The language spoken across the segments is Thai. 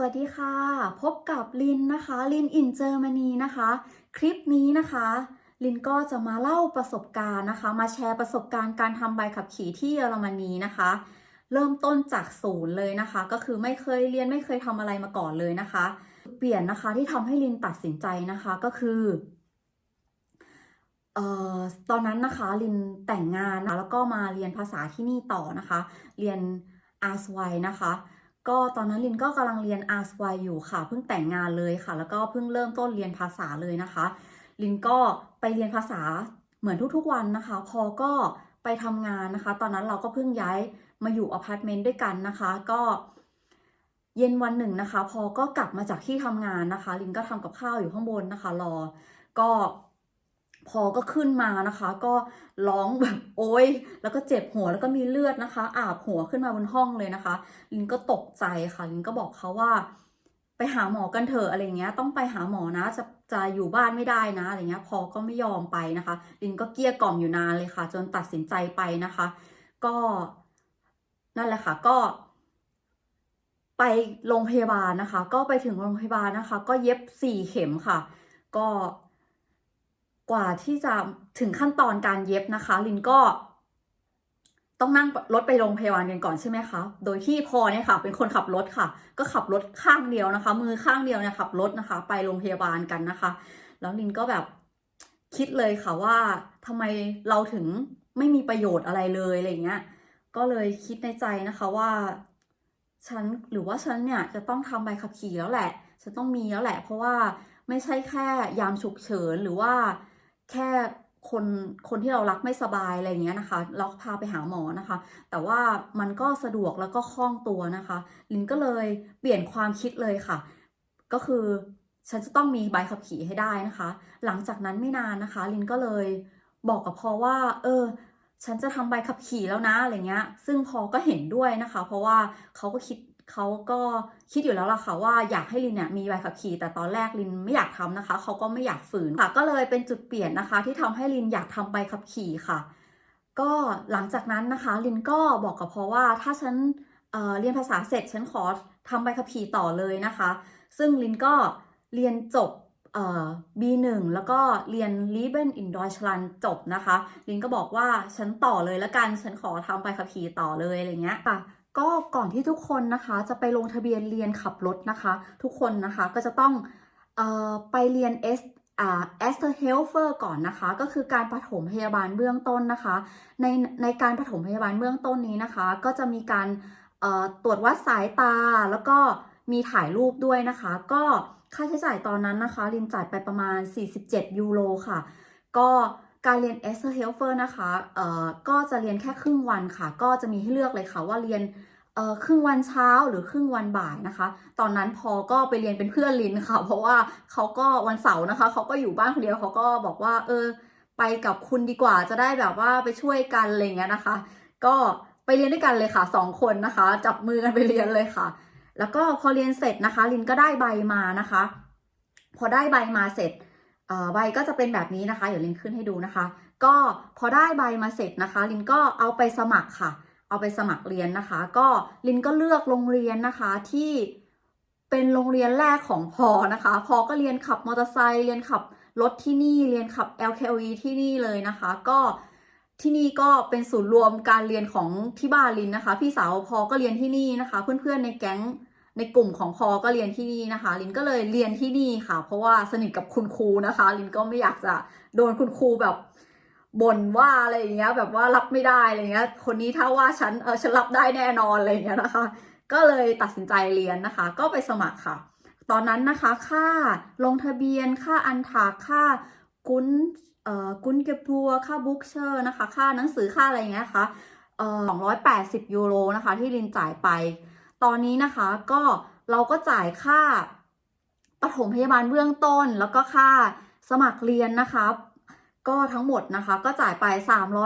สวัสดีค่ะ พบกับลินนะคะ ลินอินเจอร์มานีนะคะ คลิปนี้นะคะ ลินก็จะมาเล่าประสบการณ์นะคะ มาแชร์ประสบการณ์การทำใบขับขี่ที่เยอรมนีนะคะ เริ่มต้นจากศูนย์เลยนะคะ ก็คือไม่เคยเรียนไม่เคยทำอะไรมาก่อนเลยนะคะ เปลี่ยนนะคะที่ทำให้ลินตัดสินใจนะคะก็คือเอ่อตอนนั้นนะคะลินแต่งงานนะแล้วก็มาเรียนภาษาที่นี่ต่อนะคะ เรียน r ส y นะคะ ก็ตอนนั้นลินก็กำลังเรียน r ส y อยู่ค่ะ เพิ่งแต่งงานเลยค่ะ แล้วก็เพิ่งเริ่มต้นเรียนภาษาเลยนะคะ ลินก็ไปเรียนภาษาเหมือนทุกๆวันนะคะ พอก็ไปทำงานนะคะ ตอนนั้นเราก็เพิ่งย้ายมาอยู่อพาร์ตเมนต์ด้วยกันนะคะ ก็เย็นวันหนึ่งนะคะ พอก็กลับมาจากที่ทำงานนะคะ ลินก็ทำกับข้าวอยู่ข้างบนนะคะ รอ ก็ พอก็ขึ้นมานะคะ ก็ร้องแบบโอ๊ยแล้วก็เจ็บหัวแล้วก็มีเลือดนะคะ อาบหัวขึ้นมาบนห้องเลยนะคะ ลินก็ตกใจค่ะ ลินก็บอกเขาว่า ไปหาหมอกันเถอะอะไรเงี้ย ต้องไปหาหมอนะ จะจะอยู่บ้านไม่ได้นะอะไรเงี้ย พอก็ไม่ยอมไปนะคะ ลินก็เกลี้ยกล่อมอยู่นานเลยค่ะ จนตัดสินใจไปนะคะ ก็นั่นแหละค่ะก็ไปโรงพยาบาลนะคะ ก็ไปถึงโรงพยาบาลนะคะ ก็เย็บสี่เข็มค่ะ ก็ กว่าที่จะถึงขั้นตอนการเย็บนะคะ ลินก็ต้องนั่งรถไปโรงพยาบาลกันก่อนใช่ไหมคะ โดยที่พอเนี่ยค่ะ เป็นคนขับรถค่ะ ก็ขับรถข้างเดียวนะคะ มือข้างเดียวเนี่ยขับรถนะคะ ไปโรงพยาบาลกันนะคะ แล้วลินก็แบบคิดเลยค่ะว่าทำไมเราถึงไม่มีประโยชน์อะไรเลยอะไรเงี้ย ก็เลยคิดในใจนะคะว่าฉันหรือว่าฉันเนี่ยจะต้องทำใบขับขี่แล้วแหละ ฉันต้องมีแล้วแหละ เพราะว่าไม่ใช่แค่ยามฉุกเฉินหรือว่า แค่คนคนที่เรารักไม่สบายอะไรอย่างเงี้ยนะคะ เราพาไปหาหมอนะคะ แต่ว่ามันก็สะดวกแล้วก็คล่องตัวนะคะ ลินก็เลยเปลี่ยนความคิดเลยค่ะ ก็คือฉันจะต้องมีใบขับขี่ให้ได้นะคะ หลังจากนั้นไม่นานนะคะ ลินก็เลยบอกกับพอว่า เออ ฉันจะทำใบขับขี่แล้วนะอะไรเงี้ย ซึ่งพอก็เห็นด้วยนะคะ เพราะว่าเขาก็คิด เขาก็คิดอยู่แล้วล่ะค่ะว่าอยากให้ลินเนี่ยมีใบขับขี่ แต่ตอนแรกลินไม่อยากทำนะคะ เขาก็ไม่อยากฝืนค่ะก็เลยเป็นจุดเปลี่ยนนะคะ ที่ทำให้ลินอยากทำใบขับขี่ค่ะ ก็หลังจากนั้นนะคะ ลินก็บอกกับพ่อว่าถ้าฉันเเรียนภาษาเสร็จฉันขอทำใบขับขี่ต่อเลยนะคะ ซึ่งลินก็เรียนจบ B1 แล้วก็เรียน Leben in Deutschland จบนะคะ ลินก็บอกว่าฉันต่อเลยละกัน ฉันขอทำใบขับขี่ต่อเลยอะไรเงี้ยค่ะ ก็ก่อนที่ทุกคนนะคะจะไปลงทะเบียนเรียนขับรถนะคะ ทุกคนนะคะก็จะต้องออไปเรียน S อ่า a s t e r h e l f e r ก่อนนะคะ ก็คือการปฐมพยาบาลเบื้องต้นนะคะ ในในการปฐมพยาบาลเบื้องต้นนี้นะคะ ก็จะมีการตรวจวัดสายตาแล้วก็มีถ่ายรูปด้วยนะคะ ก็ค่าใช้จ่ายตอนนั้นนะคะ ลินจ่ายไปประมาณ 47 ยูโรค่ะ ก็การเรียน e s t e r h e l f e r นะคะ เอ่อ ก็จะเรียนแค่ครึ่งวันค่ะ ก็จะมีให้เลือกเลยค่ะว่าเรียน ครึ่งวันเช้าหรือครึ่งวันบ่ายนะคะ ตอนนั้นพอก็ไปเรียนเป็นเพื่อนลินค่ะ เพราะว่าเขาก็วันเสาร์นะคะเขาก็อยู่บ้านคนเดียวเขาก็บอกว่า เออ ไปกับคุณดีกว่าจะได้แบบว่าไปช่วยกันอะไรเงี้ยนะคะ ก็ไปเรียนด้วยกันเลยค่ะสองคนนะคะ จับมือกันไปเรียนเลยค่ะ แล้วก็พอเรียนเสร็จนะคะ ลินก็ได้ใบมานะคะ พอได้ใบมาเสร็จใบก็จะเป็นแบบนี้นะคะเดี๋ยวลินขึ้นให้ดูนะคะ ก็พอได้ใบมาเสร็จนะคะ ลินก็เอาไปสมัครค่ะ เอาไปสมัครเรียนนะคะ ก็ลินก็เลือกโรงเรียนนะคะที่เป็นโรงเรียนแรกของพอนะคะ พอก็เรียนขับมอเตอร์ไซค์เรียนขับรถที่นี่เรียนขับ LKE ที่นี่เลยนะคะ ก็ที่นี่ก็เป็นศูนย์รวมการเรียนของที่บ้านลินนะคะ พี่สาวพอก็เรียนที่นี่นะคะ เพื่อนๆในแก๊งในกลุ่มของพอก็เรียนที่นี่นะคะ ลินก็เลยเรียนที่นี่ค่ะ เพราะว่าสนิทกับคุณครูนะคะ ลินก็ไม่อยากจะโดนคุณครูแบบ บ่นว่าอะไรอย่างเงี้ย แบบว่ารับไม่ได้อะไรเงี้ย คนนี้ถ้าว่าฉันเออฉันรับได้แน่นอนอะไรอย่างเงี้ยนะคะ ก็เลยตัดสินใจเรียนนะคะ ก็ไปสมัครค่ะ ตอนนั้นนะคะค่าลงทะเบียนค่าอันทากค่ากุนเอ่อกุนเก็บบัวค่าบุ๊กเชอร์นะคะ ค่าหนังสือค่าอะไรอย่างเงี้ยนะคะเอ่อ280 ยูโรนะคะ ที่ลินจ่ายไป ตอนนี้นะคะก็เราก็จ่ายค่าปฐมพยาบาลเบื้องต้นแล้วก็ค่าสมัครเรียนนะคะ ก็ทั้งหมดนะคะ ก็จ่ายไป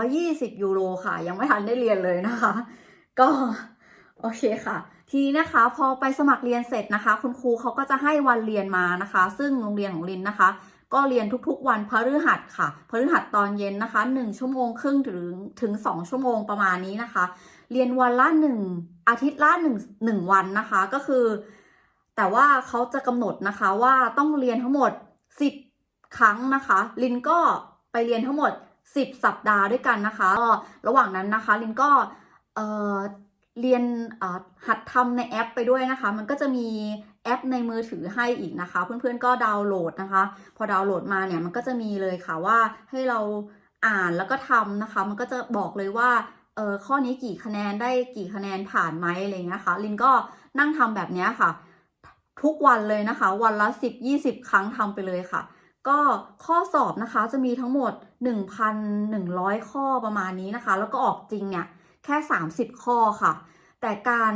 320 ยูโรค่ะ ยังไม่ทันได้เรียนเลยนะคะ ก็โอเคค่ะ ทีนี้นะคะพอไปสมัครเรียนเสร็จนะคะ คุณครูเขาก็จะให้วันเรียนมานะคะ ซึ่งโรงเรียนของลินนะคะ ก็เรียนทุกๆ วันพฤหัสค่ะพฤหัสตอนเย็นนะคะ 1 ชั่วโมงครึ่งถึงถึง 2 ชั่วโมงประมาณนี้นะคะ เรียนวันละหนึ่งอาทิตย์ละหนึ่งหนึ่งวันนะคะก็คือ แต่ว่าเขาจะกำหนดนะคะว่าต้องเรียนทั้งหมด 10 ครั้งนะคะ ลินก็ ไปเรียนทั้งหมด 10 สัปดาห์ด้วยกันนะคะก็ระหว่างนั้นนะคะลินก็เเรียนหัดทำในแอปไปด้วยนะคะ มันก็จะมีแอปในมือถือให้อีกนะคะ เพื่อนๆก็ดาวน์โหลดนะคะ พอดาวน์โหลดมาเนี่ยมันก็จะมีเลยค่ะว่าให้เราอ่านแล้วก็ทำนะคะ มันก็จะบอกเลยว่าเออข้อนี้กี่คะแนนได้กี่คะแนนผ่านไหมอะไรเงี้ยค่ะลินก็นั่งทำแบบเนี้ยค่ะ ทุกวันเลยนะคะ วันละ 10 20 ครั้งทำไปเลยค่ะ ก็ข้อสอบนะคะจะมีทั้งหมด 1,100 ข้อประมาณนี้นะคะ แล้วก็ออกจริงเนี่ยแค่ 30 ข้อค่ะ แต่การ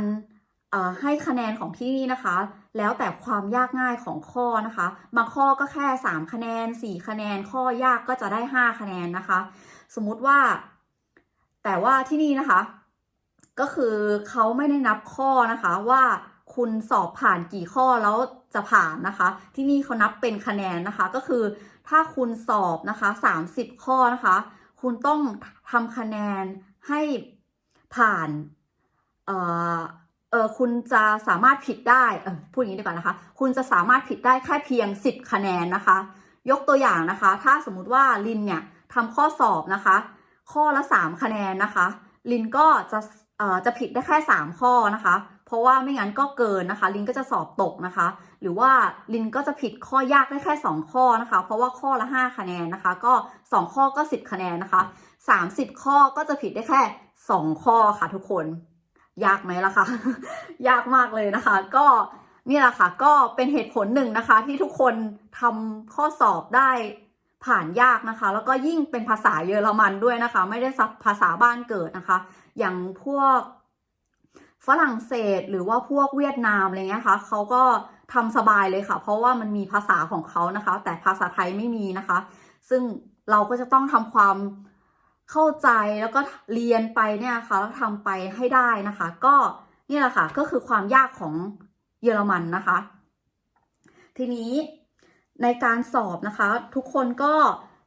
ให้คะแนนของที่นี่นะคะ แล้วแต่ความยากง่ายของข้อนะคะบางข้อก็แค่ 3 คะแนน 4 คะแนน ข้อยากก็จะได้ 5 คะแนนนะคะ สมมุติว่า แต่ว่าที่นี่นะคะ ก็คือเขาไม่ได้นับข้อนะคะว่าคุณสอบผ่านกี่ข้อแล้ว จะผ่านนะคะ ที่นี่เขานับเป็นคะแนนนะคะ ก็คือถ้าคุณสอบนะคะ 30 ข้อนะคะ คุณต้องทำคะแนนให้ผ่านเอ่อเออคุณจะสามารถผิดได้เออพูดอย่างนี้ดีกว่านะคะ คุณจะสามารถผิดได้แค่เพียง 10 คะแนนนะคะ ยกตัวอย่างนะคะ ถ้าสมมุติว่าลินเนี่ยทำข้อสอบนะคะ ข้อละ 3 คะแนนนะคะ ลินก็จะเอ่อจะผิดได้แค่ 3 ข้อนะคะ เพราะว่าไม่งั้นก็เกินนะคะ ลินก็จะสอบตกนะคะ หรือว่าลินก็จะผิดข้อยากได้แค่ 2 ข้อนะคะ เพราะว่าข้อละ 5 คะแนนนะคะ ก็ 2 ข้อก็ 10 คะแนนนะคะ 30 ข้อก็จะผิดได้แค่ 2 ข้อค่ะทุกคน ยากไหมล่ะคะ ยากมากเลยนะคะ ก็นี่แหละค่ะก็เป็นเหตุผลหนึ่งนะคะ ที่ทุกคนทำข้อสอบได้ผ่านยากนะคะ แล้วก็ยิ่งเป็นภาษาเยอรมันด้วยนะคะ ไม่ได้ภาษาบ้านเกิดนะคะ อย่างพวก ฝรั่งเศสหรือว่าพวกเวียดนามอะไรเงี้ยค่ะเขาก็ทำสบายเลยค่ะ เพราะว่ามันมีภาษาของเขานะคะ แต่ภาษาไทยไม่มีนะคะ ซึ่งเราก็จะต้องทำความเข้าใจแล้วก็เรียนไปเนี่ยค่ะแล้วทำไปให้ได้นะคะ ก็นี่แหละค่ะก็คือความยากของเยอรมันนะคะ ทีนี้ในการสอบนะคะ ทุกคนก็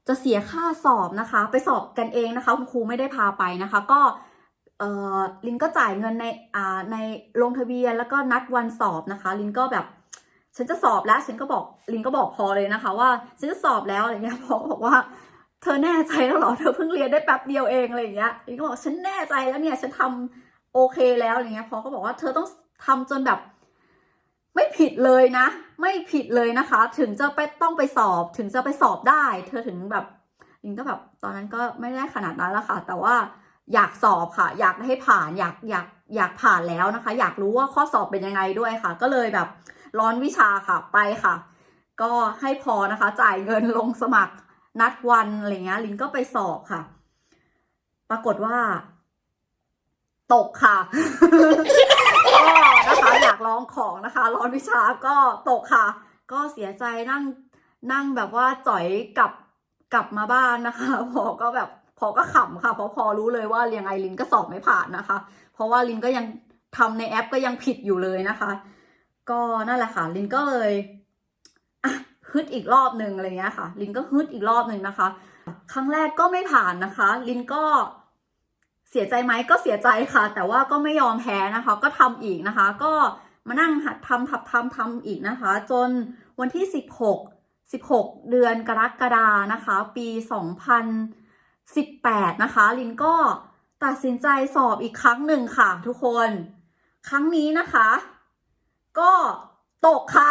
จะเสียค่าสอบนะคะ ไปสอบกันเองนะคะ คุณครูไม่ได้พาไปนะคะ ก็ เอ่อลินก็จ่ายเงินในอ่าในลงทะเบียนแล้วก็นัดวันสอบนะคะ ลินก็แบบ ฉันจะสอบแล้ว ฉันก็บอกลินก็บอกพอเลยนะคะ ว่าฉันจะสอบแล้วอะไรเงี้ยพอบอกว่า เธอแน่ใจแล้วเหรอเธอเพิ่งเรียนได้แป๊บเดียวเองอะไรอย่างเงี้ยลินก็บอกฉันแน่ใจแล้วเนี่ย ฉันทำโอเคแล้วอะไรเงี้ยพอก็บอกว่าเธอต้องทำจนแบบ ไม่ผิดเลยนะ ไม่ผิดเลยนะคะ ถึงจะไปต้องไปสอบถึงจะไปสอบได้ เธอถึงแบบลินก็แบบตอนนั้นก็ไม่ได้ขนาดนั้นละค่ะ แต่ว่า อยากสอบค่ะ อยากให้ผ่านอยากอยากอยากผ่านแล้วนะคะ อยากรู้ว่าข้อสอบเป็นยังไงด้วยค่ะ ก็เลยแบบร้อนวิชาค่ะไปค่ะ ก็ให้พอนะคะ จ่ายเงินลงสมัครนัดวันอะไรเงี้ยลินก็ไปสอบค่ะ ปรากฏว่า ตกค่ะก็นะคะอยากลองของนะคะ ร้อนวิชาก็ตกค่ะ ก็เสียใจนั่งนั่งแบบว่าจ่อยกลับกลับมาบ้านนะคะพอก็แบบ พอก็ขำค่ะเพราะพอรู้เลยว่าเรียงไงลินก็สอบไม่ผ่านนะคะ เพราะว่าลินก็ยังทำในแอปก็ยังผิดอยู่เลยนะคะ ก็นั่นแหละค่ะ ลินก็เลยฮึดอีกรอบหนึ่งอะไรเงี้ยค่ะ ลินก็ฮึดอีกรอบหนึ่งนะคะ ครั้งแรกก็ไม่ผ่านนะคะ ลินก็เสียใจไหมก็เสียใจค่ะ แต่ว่าก็ไม่ยอมแพ้นะคะ ก็ทำอีกนะคะ ก็มานั่งหัดทำทับทำทำอีกนะคะ จนวันที่ 16 16 เดือนกรกฎานะคะ ปี 18 นะคะ ลินก็ตัดสินใจสอบอีกครั้งหนึ่งค่ะ ทุกคน ครั้งนี้นะคะ ก็ตกค่ะ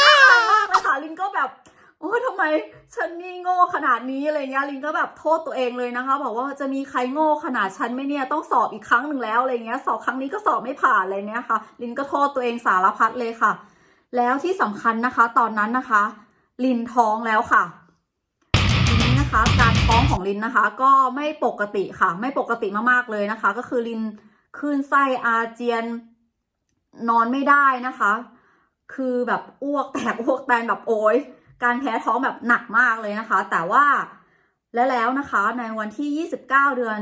น่าอายมากเลยค่ะลินก็แบบโอ้ยทำไมฉันนี่โง่ขนาดนี้อะไรเงี้ยลินก็แบบโทษตัวเองเลยนะคะ บอกว่าจะมีใครโง่ขนาดฉันไหมเนี่ยต้องสอบอีกครั้งหนึ่งแล้วอะไรเงี้ย สอบครั้งนี้ก็สอบไม่ผ่านอะไรเงี้ยค่ะ ลินก็โทษตัวเองสารพัดเลยค่ะ แล้วที่สำคัญนะคะ ตอนนั้นนะคะ ลินท้องแล้วค่ะ นะคะ การท้องของลินนะคะ ก็ไม่ปกติค่ะ ไม่ปกติมากๆเลยนะคะ ก็คือลินคลื่นไส้อาเจียนนอนไม่ได้นะคะ คือแบบอ้วกแตกอ้วกแตนแบบโอยการแพ้ท้องแบบหนักมากเลยนะคะ แต่ว่าและแล้วนะคะในวันที่ 29 เดือน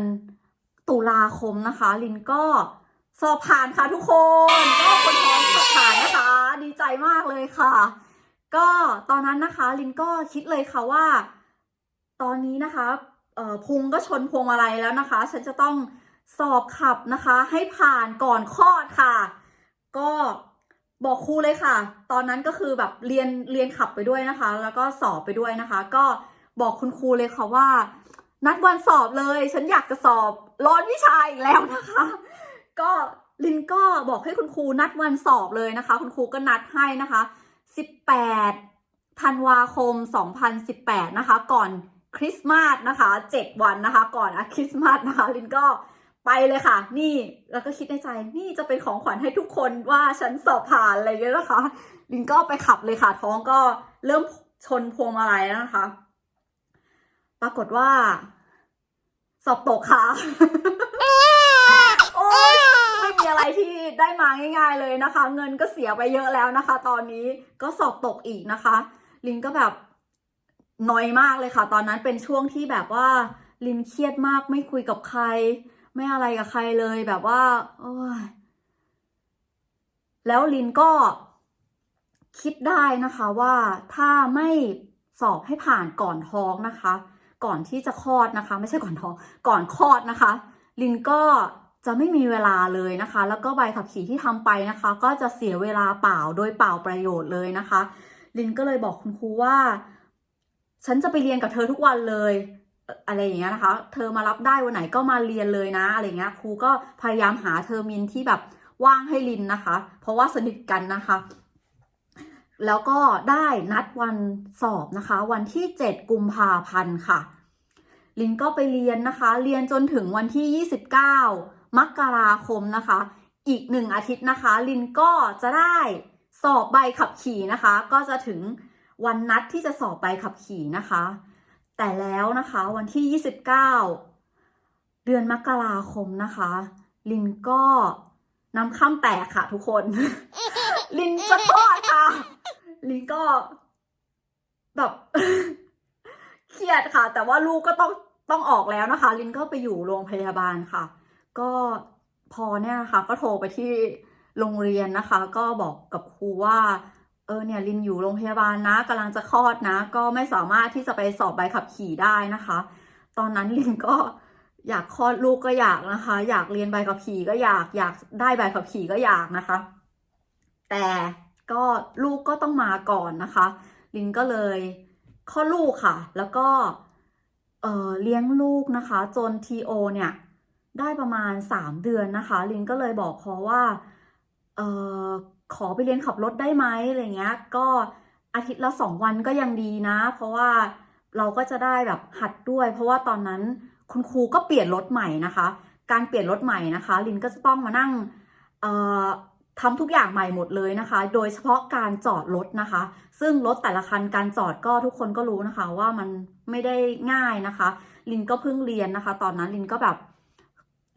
ตุลาคมนะคะ ลินก็สอบผ่านค่ะทุกคนก็คนท้องสอบผ่านนะคะ ดีใจมากเลยค่ะ ก็ตอนนั้นนะคะ ลินก็คิดเลยค่ะว่า ตอนนี้นะคะเอ่อพุงก็ชนพวงมาลัยแล้วนะคะ ฉันจะต้องสอบขับนะคะ ให้ผ่านก่อนคลอดค่ะ ก็บอกครูเลยค่ะ ตอนนั้นก็คือแบบเรียนเรียนขับไปด้วยนะคะ แล้วก็สอบไปด้วยนะคะ ก็บอกคุณครูเลยค่ะว่า นัดวันสอบเลย ฉันอยากจะสอบร้อนวิชาอีกแล้วนะคะ ก็ลินก็บอกให้คุณครูนัดวันสอบเลยนะคะ คุณครูก็นัดให้นะคะ 18ธันวาคม 2018 นะคะ ก่อน คริสต์มาสนะคะ7วันนะคะ ก่อนอะคริสต์มาสนะคะลินก็ไปเลยค่ะ นี่แล้วก็คิดในใจนี่จะเป็นของขวัญให้ทุกคนว่าฉันสอบผ่านอะไรเงี้ยนะคะ ลินก็ไปขับเลยค่ะ ท้องก็เริ่มชนพวงมาลัยแล้วนะคะ ปรากฏว่า สอบตกค่ะโอ๊ยไม่มีอะไรที่ได้มาง่าย ๆเลยนะคะ เงินก็เสียไปเยอะแล้วนะคะ ตอนนี้ก็สอบตกอีกนะคะ ลินก็แบบ น้อยมากเลยค่ะ ตอนนั้นเป็นช่วงที่แบบว่าลินเครียดมากไม่คุยกับใคร ไม่อะไรกับใครเลยแบบว่าโอ้ยแล้วลินก็คิดได้นะคะว่าถ้าไม่สอบให้ผ่านก่อนท้องนะคะ ก่อนที่จะคลอดนะคะ ไม่ใช่ก่อนท้องก่อนคลอดนะคะ ลินก็จะไม่มีเวลาเลยนะคะ แล้วก็ใบขับขี่ที่ทำไปนะคะ ก็จะเสียเวลาเปล่าโดยเปล่าประโยชน์เลยนะคะ ลินก็เลยบอกคุณครูว่า ฉันจะไปเรียนกับเธอทุกวันเลยเอ่ออะไรอย่างเงี้ยนะคะ เธอมารับได้วันไหนก็มาเรียนเลยนะอะไรเงี้ย ครูก็พยายามหาเทอร์มินที่แบบว่างให้ลินนะคะ เพราะว่าสนิทกันนะคะ แล้วก็ได้นัดวันสอบนะคะ วันที่ 7 กุมภาพันธ์ค่ะ ลินก็ไปเรียนนะคะ เรียนจนถึงวันที่ 29 มกราคมนะคะ อีกหนึ่งอาทิตย์นะคะ ลินก็จะได้สอบใบขับขี่นะคะ ก็จะถึง วันนัดที่จะสอบใบขับขี่นะคะ แต่แล้วนะคะวันที่ 29 เดือนมกราคมนะคะ ลินก็น้ำข้ามแตกค่ะทุกคน ลินจะคลอดค่ะ ลินก็แบบเครียดค่ะ แต่ว่าลูกก็ต้องต้องออกแล้วนะคะ ลินก็ไปอยู่โรงพยาบาลค่ะ ก็พอเนี่ยนะคะ ก็โทรไปที่โรงเรียนนะคะ ก็บอกกับครูว่า เออเนี่ยลินอยู่โรงพยาบาลนะกำลังจะคลอดนะ ก็ไม่สามารถที่จะไปสอบใบขับขี่ได้นะคะ ตอนนั้นลินก็อยากคลอดลูกก็อยากนะคะ อยากเรียนใบขับขี่ก็อยากอยากได้ใบขับขี่ก็อยากนะคะ แต่ก็ลูกก็ต้องมาก่อนนะคะ ลินก็เลยคลอดลูกค่ะ แล้วก็เออเลี้ยงลูกนะคะ จนทีโอเนี่ยได้ประมาณ 3 เดือนนะคะ ลินก็เลยบอกพอว่าเออ ขอไปเรียนขับรถได้ไหมอะไรเงี้ย ก็อาทิตย์ละสองวันก็ยังดีนะ เพราะว่าเราก็จะได้แบบหัดด้วย เพราะว่าตอนนั้นคุณครูก็เปลี่ยนรถใหม่นะคะ การเปลี่ยนรถใหม่นะคะ ลินก็จะต้องมานั่งทำทุกอย่างใหม่หมดเลยนะคะ โดยเฉพาะการจอดรถนะคะ ซึ่งรถแต่ละคันการจอดก็ทุกคนก็รู้นะคะ ว่ามันไม่ได้ง่ายนะคะ ลินก็เพิ่งเรียนนะคะ ตอนนั้นลินก็แบบ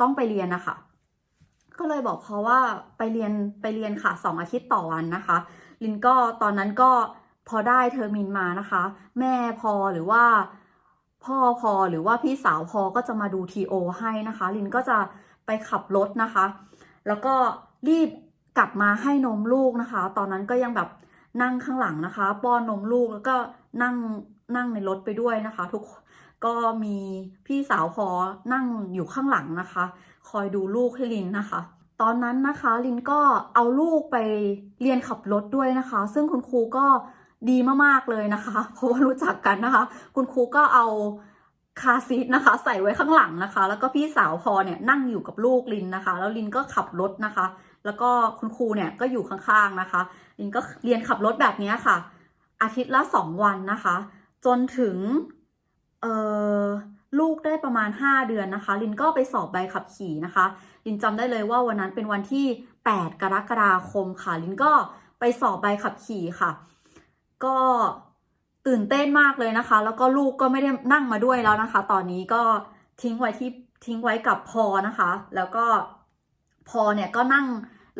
ต้องไปเรียนนะคะ ก็เลยบอกเพราะว่าไปเรียนไปเรียนค่ะสองอาทิตย์ต่อวันนะคะ ลินก็ตอนนั้นก็พอได้เทอร์มินมานะคะ แม่พอหรือว่าพ่อพอหรือว่าพี่สาวพอก็จะมาดูทีโอให้นะคะ ลินก็จะไปขับรถนะคะ แล้วก็รีบกลับมาให้นมลูกนะคะ ตอนนั้นก็ยังแบบนั่งข้างหลังนะคะ ป้อนนมลูกแล้วก็นั่งนั่งในรถไปด้วยนะคะ ทุกก็มีพี่สาวพอนั่งอยู่ข้างหลังนะคะ คอยดูลูกให้ลินนะคะ ตอนนั้นนะคะลินก็เอาลูกไปเรียนขับรถด้วยนะคะ ซึ่งคุณครูก็ดีมากๆเลยนะคะ เพราะว่ารู้จักกันนะคะ คุณครูก็เอาคาซีทนะคะ ใส่ไว้ข้างหลังนะคะ แล้วก็พี่สาวพอเนี่ยนั่งอยู่กับลูกลินนะคะ แล้วลินก็ขับรถนะคะ แล้วก็คุณครูเนี่ยก็อยู่ข้างๆนะคะ ลินก็เรียนขับรถแบบนี้ค่ะ อาทิตย์ละสองวันนะคะ จนถึงเอ่อ ลูกได้ประมาณ 5 เดือนนะคะ ลินก็ไปสอบใบขับขี่นะคะ ลินจำได้เลยว่าวันนั้นเป็นวันที่ 8 กรกฎาคมค่ะ ลินก็ไปสอบใบขับขี่ค่ะ ก็ตื่นเต้นมากเลยนะคะ แล้วก็ลูกก็ไม่ได้นั่งมาด้วยแล้วนะคะ ตอนนี้ก็ทิ้งไว้ที่ทิ้งไว้กับพอนะคะ แล้วก็พอเนี่ยก็นั่ง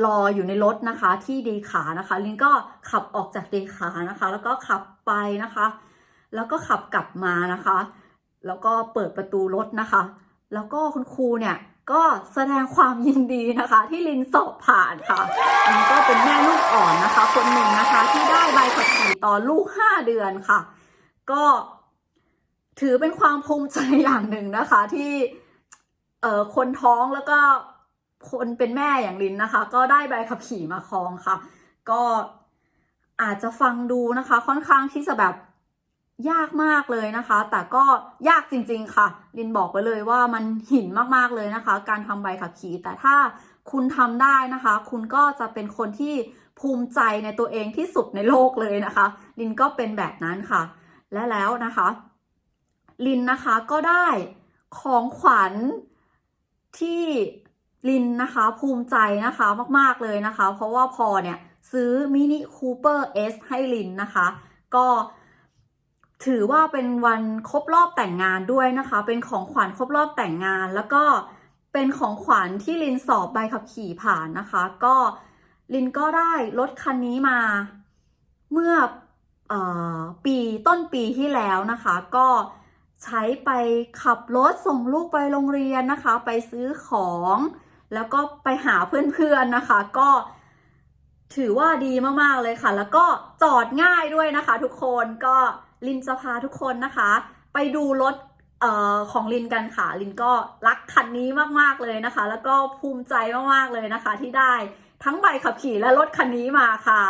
รออยู่ในรถนะคะ ที่เดขานะคะ ลินก็ขับออกจากเดขานะคะ แล้วก็ขับไปนะคะ แล้วก็ขับกลับมานะคะ แล้วก็เปิดประตูรถนะคะ แล้วก็คุณครูเนี่ยก็แสดงความยินดีนะคะ ที่ลินสอบผ่านค่ะลินก็เป็นแม่ลูกอ่อนนะคะ คนหนึ่งนะคะ ที่ได้ใบขับขี่ตอนลูก 5 เดือนค่ะ ก็ถือเป็นความภูมิใจอย่างหนึ่งนะคะ ที่เอ่อคนท้องแล้วก็คนเป็นแม่อย่างลินนะคะ ก็ได้ใบขับขี่มาครองค่ะ ก็อาจจะฟังดูนะคะ ค่อนข้างที่จะแบบ ยากมากเลยนะคะ แต่ก็ยากจริง ๆ ค่ะ ลินบอกไปเลยว่ามันหินมากๆเลยนะคะ การทำใบขับขี่ แต่ถ้าคุณทำได้นะคะ คุณก็จะเป็นคนที่ภูมิใจในตัวเองที่สุดในโลกเลยนะคะ ลินก็เป็นแบบนั้นค่ะ และแล้วนะคะ ลินนะคะก็ได้ของขวัญที่ลินนะคะภูมิใจนะคะมากๆเลยนะคะ เพราะว่าพอเนี่ยซื้อมินิคูเปอร์เอสให้ลินนะคะ ก็ ถือว่าเป็นวันครบรอบแต่งงานด้วยนะคะ เป็นของขวัญครบรอบแต่งงาน แล้วก็เป็นของขวัญที่ลินสอบใบขับขี่ผ่านนะคะ ก็ลินก็ได้รถคันนี้มาเมื่อออปีต้นปีที่แล้วนะคะ ก็ใช้ไปขับรถส่งลูกไปโรงเรียนนะคะ ไปซื้อของ แล้วก็ไปหาเพื่อนๆนะคะ ก็ถือว่าดีมากๆเลยค่ะ แล้วก็จอดง่ายด้วยนะคะ ทุกคนก็ ลินจะพาทุกคนนะคะ ไปดูรถเอ่อของลินกันค่ะ ลินก็รักคันนี้มากๆเลยนะคะ แล้วก็ภูมิใจมากๆเลยนะคะ ที่ได้ทั้งใบขับขี่และรถคันนี้มาค่ะ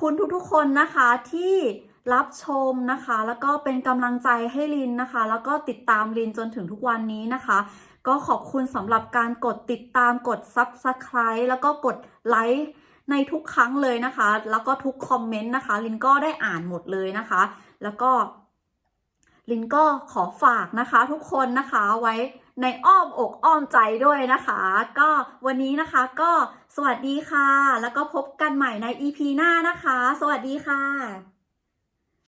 คุณทุกๆคนนะคะที่รับชมนะคะ แล้วก็เป็นกำลังใจให้ลินนะคะ แล้วก็ติดตามลินจนถึงทุกวันนี้นะคะ ก็ขอบคุณสำหรับการกดติดตามกด Subscribe แล้วก็กดไลค์ในทุกครั้งเลยนะคะ แล้วก็ทุกคอมเมนต์นะคะ ลินก็ได้อ่านหมดเลยนะคะ แล้วก็ลินก็ขอฝากนะคะทุกคนนะคะไว้ ในอ้อมอกอ้อมใจด้วยนะคะ ก็วันนี้นะคะก็สวัสดีค่ะ แล้วก็พบกันใหม่ใน EP หน้านะคะ สวัสดีค่ะ